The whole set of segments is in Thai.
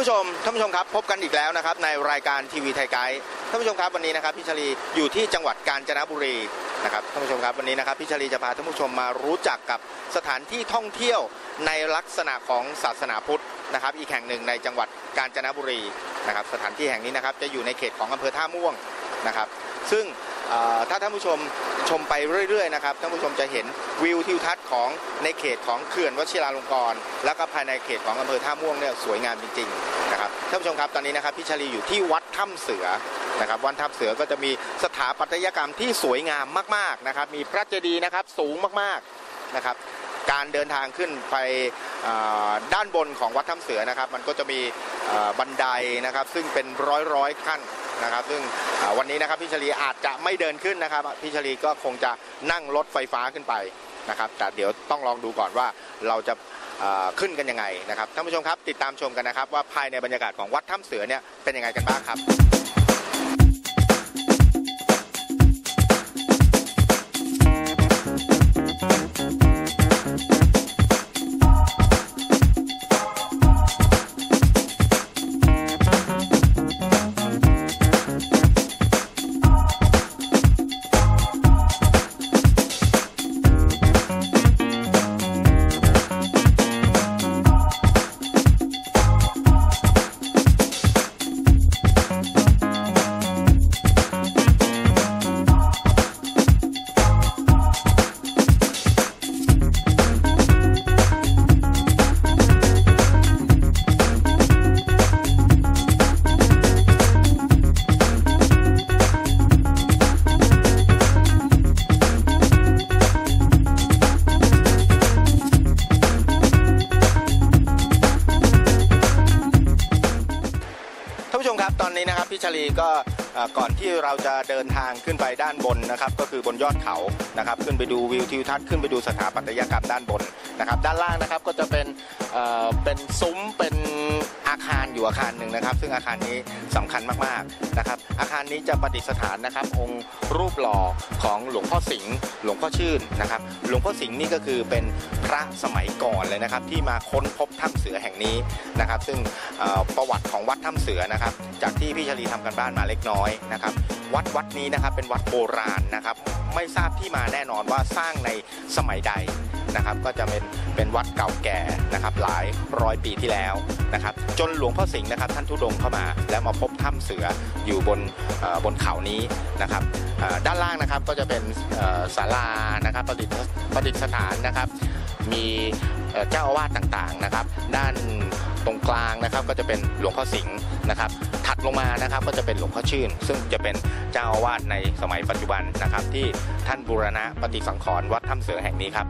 ผู้ชมท่านผู้ชมครับพบกันอีกแล้วนะครับในรายการทีวีไทยไกด์ท่านผู้ชมครับวันนี้นะครับพี่ชลีอยู่ที่จังหวัดกาญจนบุรีนะครับท่านผู้ชมครับวันนี้นะครับพี่ชลีจะพาท่านผู้ชมมารู้จักกับสถานที่ท่องเที่ยวในลักษณะของศาสนาพุทธนะครับ อีกแห่งหนึ่งในจังหวัดกาญจนบุรีนะครับ สถานที่แห่งนี้นะครับจะอยู่ในเขตของอำเภอท่าม่วงนะครับ ซึ่ง ถ้าท่านผู้ชมชมไปเรื่อยๆนะครับท่านผู้ชมจะเห็นวิวทิวทัศน์ของในเขตของเขื่อนวชิราลงกรณ์แล้วก็ภายในเขตของอำเภอท่าม่วงเนี่ยสวยงามจริงๆนะครับท่านผู้ชมครับตอนนี้นะครับพี่ชลีอยู่ที่วัดถ้ำเสือนะครับวัดถ้ำเสือก็จะมีสถาปัตยกรรมที่สวยงามมากๆนะครับมีพระเจดีย์นะครับสูงมากๆนะครับการเดินทางขึ้นไปด้านบนของวัดถ้ำเสือนะครับ มันก็จะมีบันไดนะครับ ซึ่งเป็นร้อยร้อยๆขั้น นะครับ ซึ่งวันนี้นะครับพี่ชลีอาจจะไม่เดินขึ้นนะครับพี่ชลีก็คงจะนั่งรถไฟฟ้าขึ้นไปนะครับ แต่เดี๋ยวต้องลองดูก่อนว่าเราจะขึ้นกันยังไงนะครับท่านผู้ชมครับติดตามชมกันนะครับ ว่าภายในบรรยากาศของวัดถ้ำเสือเนี่ยเป็นยังไงกันบ้างครับ ก่อนที่เราจะเดินทางขึ้นไปด้านบนนะครับก็คือบนยอดเขานะครับขึ้นไปดูวิวทิวทัศน์ขึ้นไปดูสถาปัตยกรรมด้านบนนะครับด้านล่างนะครับก็จะเป็นเป็นซุ้มเป็น อาคารอยู่อาคารหนึ่งนะครับ ซึ่งอาคารนี้สำคัญมากๆนะครับ อาคารนี้จะประดิษฐานนะครับ องค์รูปหล่อของหลวงพ่อสิงห์หลวงพ่อชื่นนะครับ หลวงพ่อสิงห์นี่ก็คือเป็นพระสมัยก่อนเลยนะครับ ที่มาค้นพบถ้ำเสือแห่งนี้นะครับ ซึ่งประวัติของวัดถ้ำเสือนะครับ จากที่พี่ชลีทำกันบ้านมาเล็กน้อยนะครับ วัดวัดนี้นะครับเป็นวัดโบราณนะครับ ไม่ทราบที่มาแน่นอนว่าสร้างในสมัยใดนะครับ ก็จะเป็นเป็นวัดเก่าแก่นะครับ หลายร้อยปีที่แล้วนะครับจนหลวงพ่อสิงห์นะครับ ท่านทุดงเข้ามา แล้วมาพบถ้ำเสืออยู่บนบนเขานี้นะครับด้านล่างนะครับก็จะเป็นศาลานะครับประดิษฐประดิษฐานนะครับ มีเจ้าอาวาสต่างๆนะครับ ด้านตรงกลางนะครับก็จะเป็นหลวงพ่อสิงห์นะครับ ถัดลงมานะครับก็จะเป็นหลวงพ่อชื่น ซึ่งจะเป็นเจ้าอาวาสในสมัยปัจจุบันนะครับ ที่ท่านบูรณะปฏิสังขรณ์วัดถ้ำเสือแห่งนี้ครับ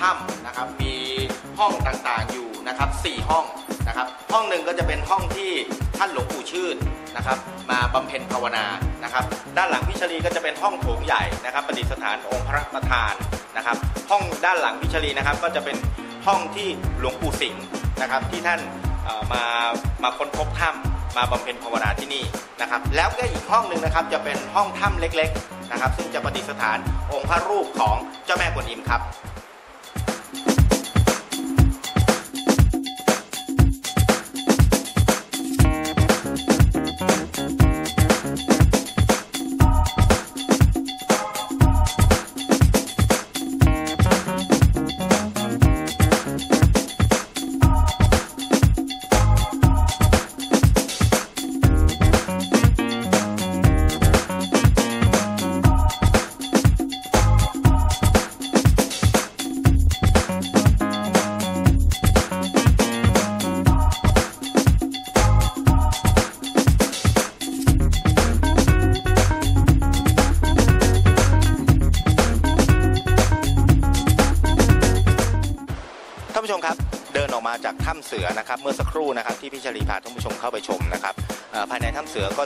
ถ้ำนะครับ มีห้องต่างๆอยู่นะครับสี่ห้องนะครับ ห้องหนึ่งก็จะเป็นห้องที่ท่านหลวงปู่ชื่นนะครับ มาบำเพ็ญภาวนานะครับ ด้านหลังพิชลีก็จะเป็นห้องโถงใหญ่นะครับ ประดิษฐานองค์พระประธานนะครับ ห้องด้านหลังพิชลีนะครับ ก็จะเป็นห้องที่หลวงปู่สิงห์นะครับ ที่ท่านมามาค้นพบถ้ำมาบำเพ็ญภาวนาที่นี่นะครับ แล้วก็อีกห้องหนึ่งนะครับจะเป็นห้องถ้ำเล็ก ๆ นะครับ ซึ่งจะประดิษฐานองค์พระรูปของเจ้าแม่กวนอิมครับ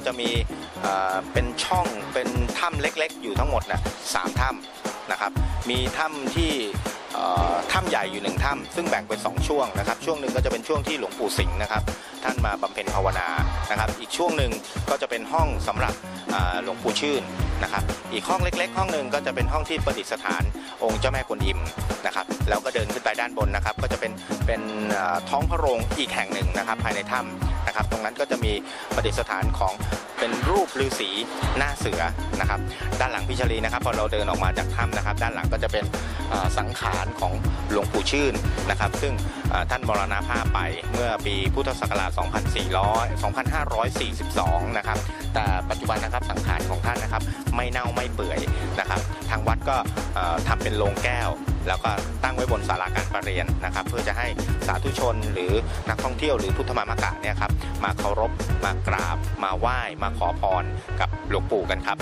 จะมีเป็นช่องเป็นถ้ำเล็กๆ อยู่ทั้งหมดนะสามถ้ำนะครับมีถ้ำที่ถ้ำใหญ่อยู่หนึ่งถ้ำซึ่งแบ่งเป็นสองช่วงนะครับ ช่วงหนึ่งก็จะเป็นช่วงที่หลวงปู่สิงห์นะครับ ท่านมาบำเพ็ญภาวนานะครับ อีกช่วงหนึ่งก็จะเป็นห้องสำหรับหลวงปู่ชื่นนะครับ อีกห้องเล็ก ๆ ห้องหนึ่งก็จะเป็นห้องที่ประดิษฐานองค์เจ้าแม่กวนอิมนะครับ แล้วก็เดินขึ้นไปด้านบนนะครับ ก็จะเป็นเป็นท้องพระโรงอีกแห่งหนึ่งนะครับ ภายในถ้ำนะครับ ตรงนั้นก็จะมีประดิษฐานของเป็นรูปฤาษีหน้าเสือนะครับ ด้านหลังพิชลีนะครับ พอเราเดินออกมาจากถ้ำนะครับ ด้านหลังก็จะเป็นสังขารของหลวงปู่ชื่นนะครับ ซึ่งท่านมรณภาพไปเมื่อปีพุทธศักราช 2400 2542 นะครับ แต่ปัจจุบันนะครับสังขารของท่านนะครับ ไม่เน่าไม่เปื่อยนะครับ ทางวัดก็เอ่อทำเป็นโลงแก้ว แล้วก็ตั้งไว้บนศาลาการประเรียนนะครับ เพื่อจะให้สาธุชนหรือนักท่องเที่ยวหรือพุทธมามกะเนี่ยครับมาเคารพมากราบ มาไหว้มาขอพรกับหลวงปู่กันครับ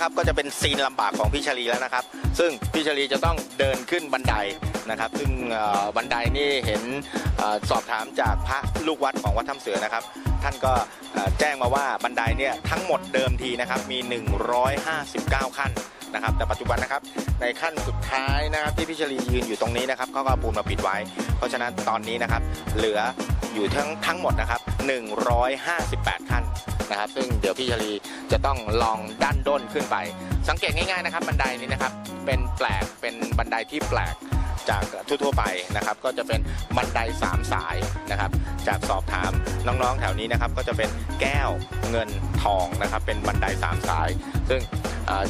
นะครับก็จะเป็นซีนลำบากของพี่ชลีแล้วนะครับ ซึ่งพี่ชลีจะต้องเดินขึ้นบันไดนะครับ ซึ่งบันไดนี่เห็นอสอบถามจากพระลูกวัดของวัดถ้ำเสือนะครับ ท่านก็แจ้งมาว่าบันไดเนี่ยทั้งหมดเดิมทีนะครับมี 159 ขั้นนะครับ แต่ปัจจุบันนะครับในขั้นสุดท้ายนะครับที่พี่ชลียืนอยู่ตรงนี้นะครับเขาก็ปูนมาปิดไว้ เพราะฉะนั้นตอนนี้นะครับเหลืออยู่ทั้งทั้งหมดนะครับ 158 ขั้นนะครับ ซึ่งเดี๋ยวพี่ชลี จะต้องลองด้านด้นขึ้นไป สังเกตง่ายๆนะครับ บันไดนี้นะครับ เป็นแปลกเป็นบันไดที่แปลก จากทั่วๆไปนะครับ ก็จะเป็นบันไดสามสายนะครับ จากสอบถามน้องๆแถวนี้นะครับ ก็จะเป็นแก้วเงินทองนะครับ เป็นบันไดสามสาย ซึ่ง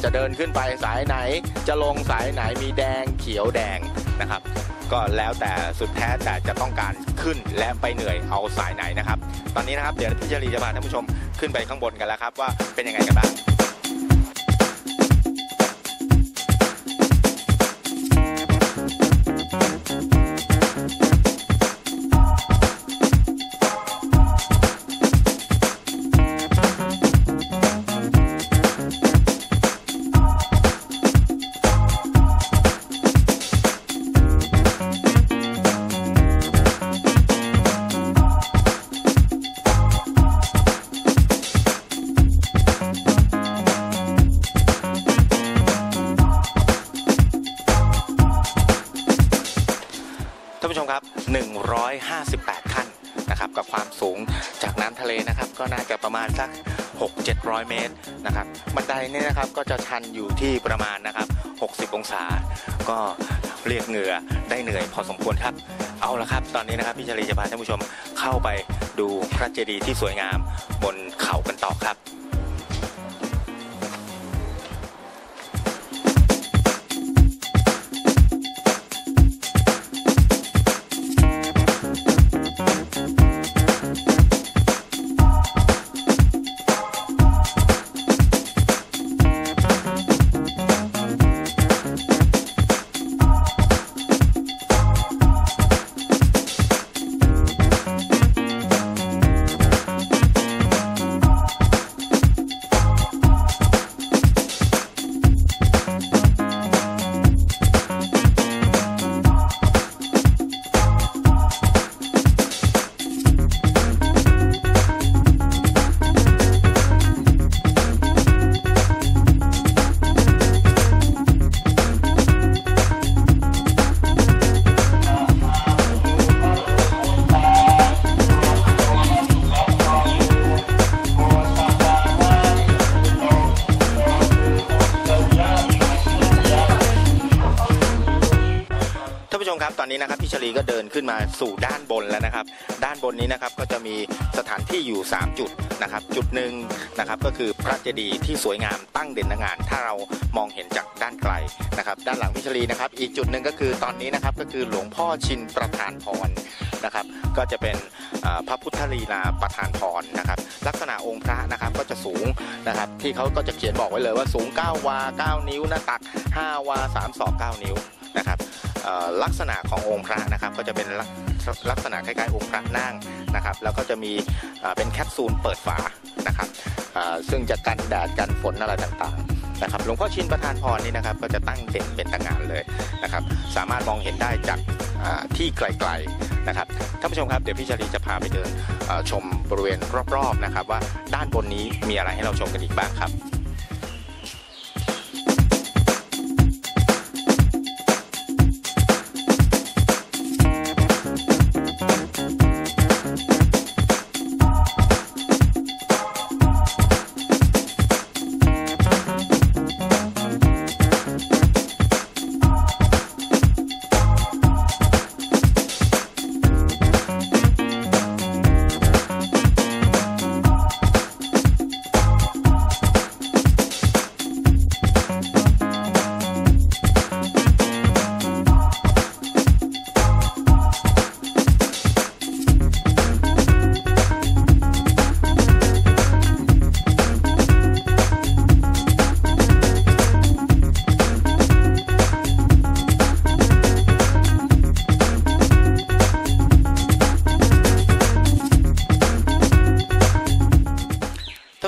จะเดินขึ้นไปสายไหน จะลงสายไหนมีแดงเขียวแดงนะครับ ก็แล้วแต่สุดแท้แต่จะต้องการขึ้นและไปเหนื่อยเอาสายไหนนะครับ ตอนนี้นะครับเดี๋ยวพี่ชลีจะพาท่านผู้ชมขึ้นไปข้างบนกันแล้วครับ ว่าเป็นยังไงกันบ้าง พอสมควรครับ เอาละครับ ตอนนี้นะครับพี่ชลีจะพาท่านผู้ชมเข้าไปดูพระเจดีย์ที่สวยงามบนเขากันต่อครับ มาสู่ด้านบนแล้วนะครับ ด้านบนนี้นะครับก็จะมีสถานที่อยู่ 3 จุดนะครับ จุดหนึ่งนะครับก็คือพระเจดีย์ที่สวยงามตั้งเด่นงาน ถ้าเรามองเห็นจากด้านไกลนะครับ ด้านหลังพี่ชลีนะครับ อีกจุดหนึ่งก็คือตอนนี้นะครับก็คือหลวงพ่อชินประธานพรนะครับ ก็จะเป็นพระพุทธลีลาประธานพรนะครับ ลักษณะองค์พระนะครับก็จะสูงนะครับ ที่เขาก็จะเขียนบอกไว้เลยว่าสูง 9 วา 9 นิ้วหน้าตัก 5 วา 3 ศอก 9 นิ้วนะครับ ลักษณะขององค์พระนะครับก็จะเป็นลักลักษณะคล้ายๆองค์พระนั่งนะครับ แล้วก็จะมีเป็นแคปซูลเปิดฝานะครับซึ่งจะกันแดดกันฝนอะไรต่างๆนะครับหลวงพ่อชินประธานพรนี่นะครับก็จะตั้งเด่นเป็นตระหงานเลยนะครับสามารถมองเห็นได้จากที่ไกลๆนะครับท่านผู้ชมครับเดี๋ยวพี่ชลีจะพาไปเดินชมบริเวณรอบๆนะครับว่าด้านบนนี้มีอะไรให้เราชมกันอีกบ้างครับ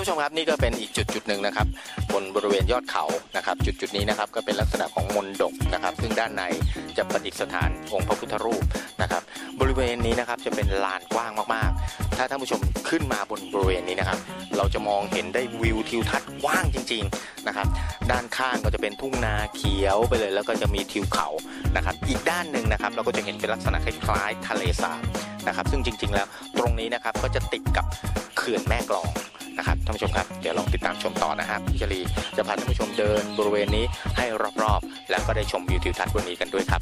ผู้ชมครับนี่ก็เป็นอีกจุดจุดหนึ่งนะครับบนบริเวณยอดเขานะครับ จุดจุดนี้นะครับก็เป็นลักษณะของมนดกนะครับ ซึ่งด้านในจะประดิษฐานองค์พระพุทธรูปนะครับ บริเวณนี้นะครับจะเป็นลานกว้างมากๆ ถ้าท่านผู้ชมขึ้นมาบนบริเวณนี้นะครับ เราจะมองเห็นได้วิวทิวทัศน์กว้างจริง ๆนะครับ ด้านข้างก็จะเป็นทุ่งนาเขียวไปเลย แล้วก็จะมีทิวเขานะครับ อีกด้านหนึ่งนะครับ เราก็จะเห็นเป็นลักษณะคล้ายๆทะเลสาบนะครับ ซึ่งจริง ๆ แล้วตรงนี้นะครับก็จะติดกับเขื่อนแม่กลอง นะครับท่านผู้ชมครับเดี๋ยวลองติดตามชมต่อนะครับพี่ชลีจะพาท่านผู้ชมเดินบริเวณนี้ให้รอบๆ แล้วก็ได้ชมวิวทิวทัศน์บนนี้กันด้วยครับ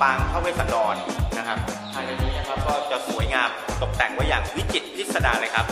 ปางพระเวสสันดรนะครับภายในนี้นะครับก็จะสวยงามตกแต่งไว้อย่างวิจิตรพิสดารเลยครับ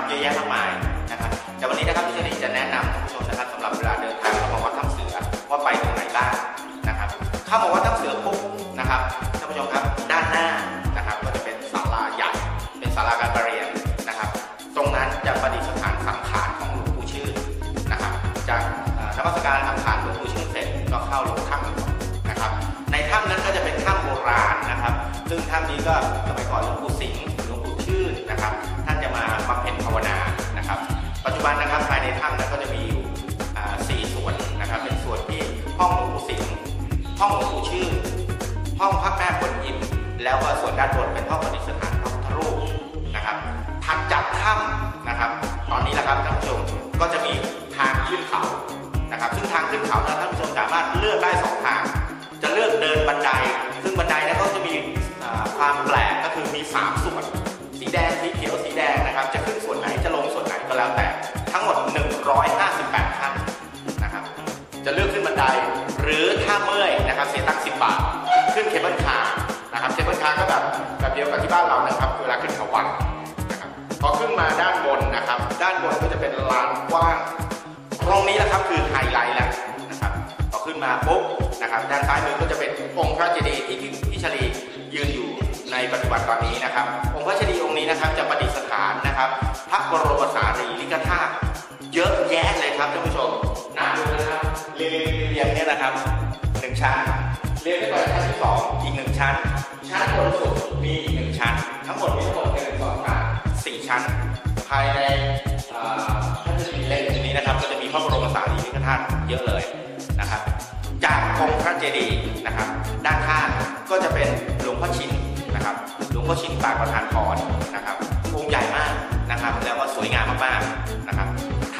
นะครับเยอะแยะมากมายนะครับแต่วันนี้นะครับพี่ชลีจะแนะนำท่านผู้ชมนะครับสำหรับเวลาเดินทางเข้ามาวัดถ้ำเสือว่าไปตรงไหนบ้างนะครับเข้ามาวัดถ้ำเสือปุ๊บนะครับท่านผู้ชมครับด้านหน้านะครับก็จะเป็นศาลาใหญ่เป็นศาลาการประเรียนนะครับ ตรงนั้นจะประดิษฐานสังขารของหลวงปู่ชื่นนะครับจากเอ่อนมัสการสังขารหลวงปู่ชื่นเสร็จก็เข้าลงถ้ำนะครับ ในถ้ำนั้นก็จะเป็นถ้ำโบราณนะครับ ซึ่งถ้ำนี้ก็สมัย จจุบันนะครับภายในถ้ำนั้นก็จะมีอยู่สี่ส่วนนะครับ เป็นส่วนที่ห้องหลวงปู่สิงห์ห้องหลวงปู่ชื่นห้องพักแม่กวนอิมแล้วก็ส่วนด้านบนเป็นห้องประดิษฐานพระพุทธรูปนะครับถัดจากถ้ำนะครับ ตอนนี้แหละครับท่านผู้ชมก็จะมีทางขึ้นเขานะครับ ซึ่งทางขึ้นเขานั้นท่านผู้ชมสามารถเลือกได้สองทาง จะเลือกเดินบันได ซึ่งบันไดเนะก็จะมีความแปลกก็คือมี3ส่วน 158 ขั้นนะครับ จะเลือกขึ้นบันได หรือถ้าเมื่อยนะครับเสียตังค์10 บาท ขึ้นเคเบิลคาร์นะครับเคเบิลคาร์ก็แบบแบบเดียวกับที่บ้านเรานะครับเวลาขึ้นเขาวังนะครับพอขึ้นมาด้านบนนะครับ ด้านบนก็จะเป็นลานกว้าง ตรงนี้แหละครับคือไฮไลท์แหละนะครับพอขึ้นมาปุ๊บนะครับด้านซ้ายมือก็จะเป็นองค์พระเจดีย์ที่พี่พี่ชลียืนอยู่ในปัจจุบันตอนนี้นะครับ องค์พระเจดีย์องค์นี้นะครับจะประดิษฐานนะครับพระบรมสารีริกธาตุเยอะ แยะเลยครับท่านผู้ชมนะดูนะครับเรียงเรียงเนี่ยนะครับหนึ่งชั้น เรียงขึ้นไปชั้นที่สองอีกหนึ่งชั้น ชั้นบนสุดมีอีกหนึ่งชั้น ทั้งหมดมีทั้งหมดหนึ่งสองสามสี่ชั้น ภายในอ่าพระเจดีย์เล็กนี้นะครับ ก็จะมีพระบรมสารีริกธาตุเยอะเลยนะครับ จากองค์พระเจดีย์นะครับ ด้านข้างก็จะเป็นหลวงพ่อชินนะครับ หลวงพ่อชินปางประธานพรนะครับองค์ใหญ่มากนะครับ แล้วก็สวยงามมากๆนะครับ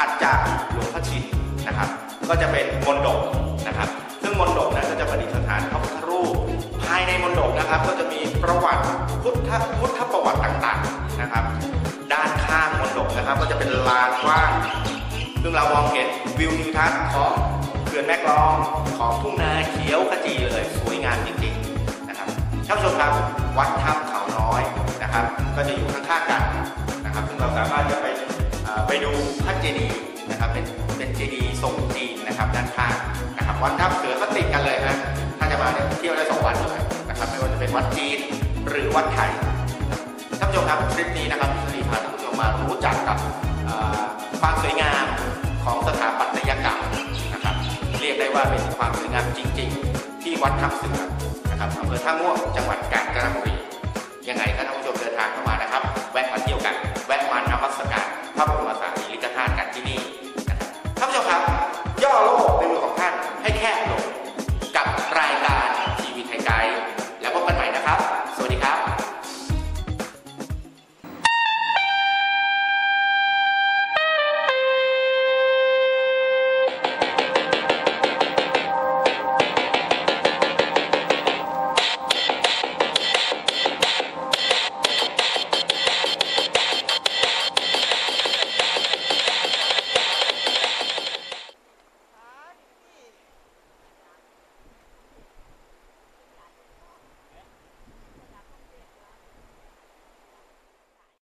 ถัดจากหลวงพ่อชินนะครับ ก็จะเป็นมณฑปนะครับ ซึ่งมณฑปนั้นก็จะประดิษฐานพระพุทธรูป ภายในมณฑปนะครับ ก็จะมีประวัติพุทธพุทธประวัติต่างๆนะครับ ด้านข้างมณฑปนะครับ ก็จะเป็นลานกว้างซึ่งเรามองเห็นวิวทิวทัศน์ของเขื่อนแม่กลองของทุ่งนาเขียวขจีเลยสวยงามจริงๆนะครับท่านผู้ชมครับวัดถ้ำเขาน้อยนะครับ ก็จะอยู่ข้างๆกันนะครับ ซึ่งเราสามารถจะไป ไปดูพระเจดีย์นะครับเป็นเป็นเจดีย์ทรงจีนนะครับด้านข้างนะครับวัดทับเสือก็ติดกันเลยนะถ้าจะมาเนี่ยเที่ยวได้สองวันเลยนะครับไม่ว่าจะเป็นวัดจีนหรือวัดไทยท่านผู้ชมครับคลิปนี้นะครับสีพาท่านผู้ชมมารู้จักกับความสวยงามของสถาปัตยกรรมนะครับ เรียกได้ว่าเป็นความสวยงามจริง ๆ ที่วัดทับเสือนะครับอำเภอท่าม่วงจังหวัดกาญจนบุรียังไงก็ท่านผู้ชมเดินทางเข้ามานะครับแวะมา